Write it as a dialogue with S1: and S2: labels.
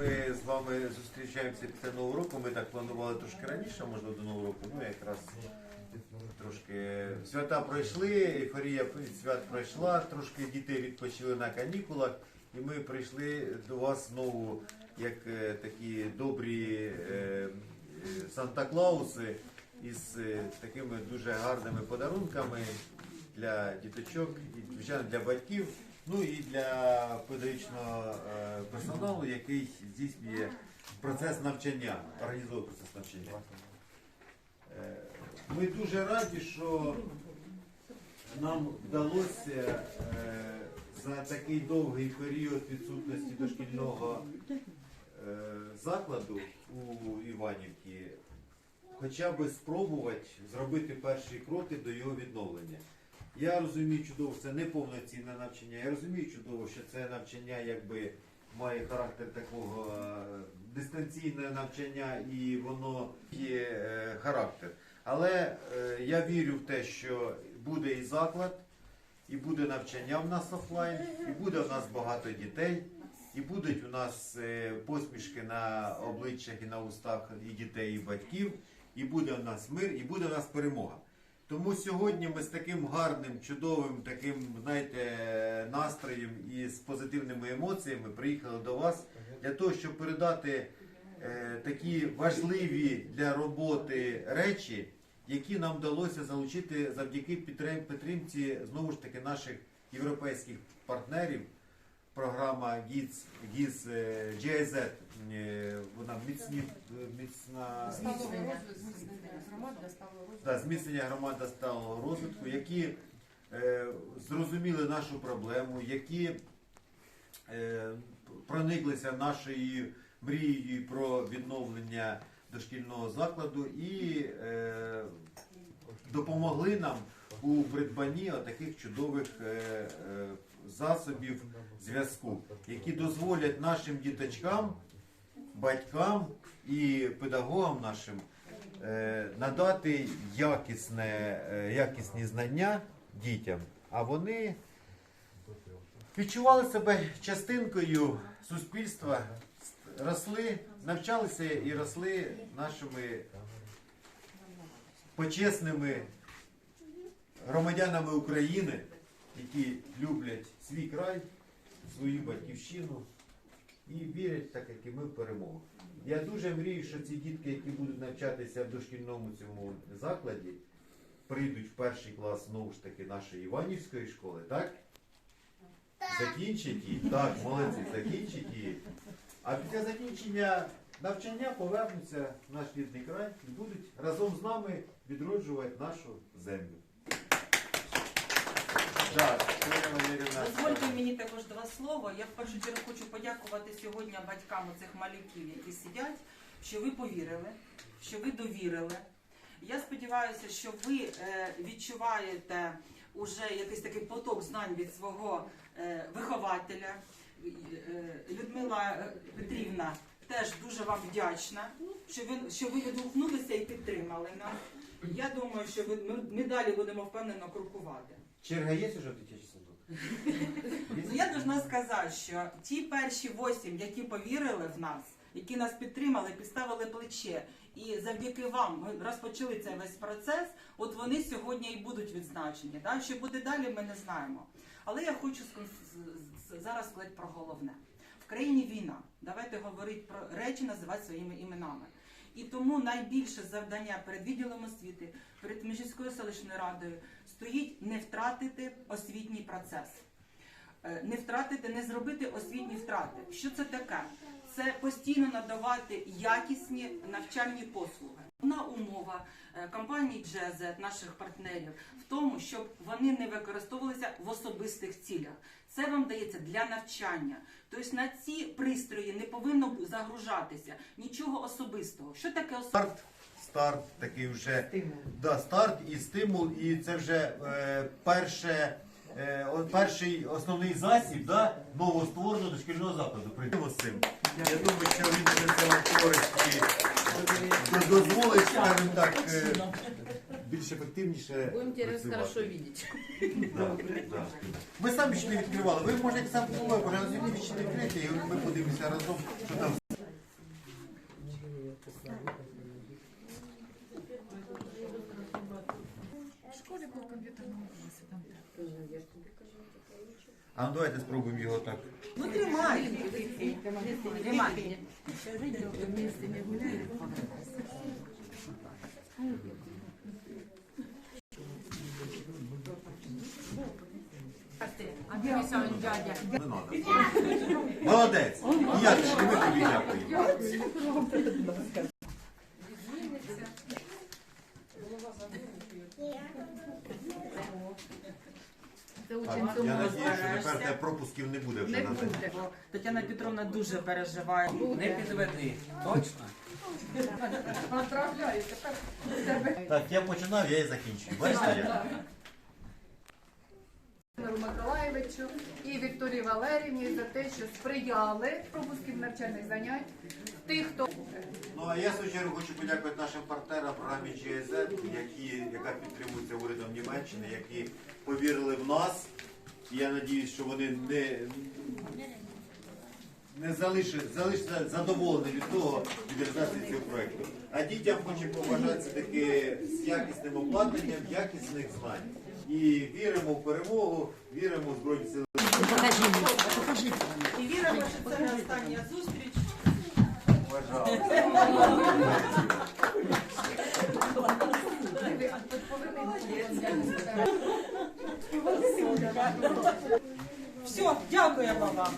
S1: ми з вами зустрічаємося після Нового року. Ми так планували трошки раніше, можливо, до Нового року. Ну, якраз трошки свята пройшли, ейфорія свят пройшла, трошки діти відпочили на канікулах, і ми прийшли до вас знову як е, такі добрі е, Санта-Клауси із е, такими дуже гарними подарунками для діточок і, звичайно, для батьків, ну і для педагогічного е, персоналу, який здійснює процес навчання, організовує процес навчання. Е, Ми дуже раді, що нам вдалося е, за такий довгий період відсутності дошкільного закладу у Іванівці хоча б спробувати зробити перші кроки до його відновлення. Я розумію чудово, що це не повноцінне навчання. Я розумію чудово, що це навчання якби має характер такого е, дистанційного навчання і воно є е, характер. Але е, я вірю в те, що буде і заклад, і буде навчання в нас офлайн, і буде в нас багато дітей, і будуть у нас е, посмішки на обличчях і на устах і дітей, і батьків, і буде в нас мир, і буде в нас перемога. Тому сьогодні ми з таким гарним, чудовим, таким, знаєте, настроєм і з позитивними емоціями приїхали до вас для того, щоб передати е, такі важливі для роботи речі, які нам вдалося залучити завдяки підтрим- підтримці знову ж таки наших європейських партнерів. Програма ГІЦ, ГІЗ е, GIZ, е, вона міцні, міцна
S2: зміцнення громад для сталого розвитку.
S1: та зміцнення громад та сталого розвитку, які е, зрозуміли нашу проблему, які е, прониклися нашою мрією про відновлення дошкільного закладу і е, допомогли нам у придбанні таких чудових е, е, засобів зв'язку, які дозволять нашим діточкам, батькам і педагогам нашим е, надати якісне, якісні знання дітям, а вони відчували себе частинкою суспільства, росли, навчалися і росли нашими почесними громадянами України, які люблять свій край, свою батьківщину і вірять, так як і ми в перемогу. Я дуже мрію, що ці дітки, які будуть навчатися в дошкільному цьому закладі, прийдуть в перший клас знову ж таки нашої Іванівської школи, так? Закінчать її, так, молодці, закінчать її. А після закінчення навчання повернуться в наш рідний край і будуть разом з нами відроджувати нашу землю.
S3: Дозвольте мені також два слова. Я в першу чергу хочу подякувати сьогодні батькам цих малюків, які сидять, що ви повірили, що ви довірили. Я сподіваюся, що ви е, відчуваєте уже якийсь такий поток знань від свого е, вихователя. Е, Людмила Петрівна теж дуже вам вдячна, що ви, що ви відгукнулися і підтримали нас. Я думаю, що ми далі будемо впевнено крокувати.
S1: Черга є вже в дитячий садок?
S3: Ну, я должна сказати, що ті перші восім, які повірили в нас, які нас підтримали, підставили плече, і завдяки вам ми розпочали цей весь процес. От вони сьогодні і будуть відзначені. Да? Що буде далі, ми не знаємо. Але я хочу зараз сказати про головне. В країні війна. Давайте говорити про речі, називати своїми іменами. І тому найбільше завдання перед відділом освіти, перед міжською селищною радою стоїть не втратити освітній процес. Е, не втратити, не зробити освітні втрати. Що це таке? Це постійно надавати якісні навчальні послуги. Одна умова е, компанії GZ, наших партнерів, в тому, щоб вони не використовувалися в особистих цілях. Це вам дається для навчання. Тобто на ці пристрої не повинно загружатися нічого особистого. Що таке особисте?
S1: Старт, старт такий вже стимул. да, старт і стимул, і це вже е, перше, е, о- перший основний засіб да, новоствореного дошкільного закладу. Прийдемо з цим. Я думаю, що він принесе вам користь і дозволить, скажімо так, е, більш ефективніше
S2: Будем тебя
S1: працювати.
S2: хорошо видеть.
S1: Да, да. Ми самі ще не відкривали. Ви можете сам помилку, але не відкрити, і ми подивимося разом, що там А ну давайте спробуємо його так.
S3: Ну тримай. Тримай.
S2: А дивися, он дядя.
S1: Не надо. Молодець. І я і ми тобі дякуємо. Так, я надію, що тепер пропусків не буде вже
S2: не
S1: на день.
S2: буде.
S3: Тетяна Петровна дуже переживає.
S4: Не підведи, точно.
S2: Поздравляю, тепер у тебе.
S1: Так, я починав, я і закінчую. Бачите як?
S2: Володимиру Миколаєвичу і Вікторії Валерівні за те, що сприяли пропусків навчальних занять. Тих, хто
S1: Ну а я в свою чергу хочу подякувати нашим партнерам програмі GSZ, які, яка підтримується урядом Німеччини, які повірили в нас. І я надіюсь, що вони не, не залишать, залишаться задоволені від того, від реалізації цього проєкту. А дітям хочу побажати таки з якісним обладнанням, якісних знань. І віримо в перемогу, віримо в Збройні Сили.
S3: І віримо, що це не остання зустріч.
S1: Пожалуйста.
S3: Все, дякую вам.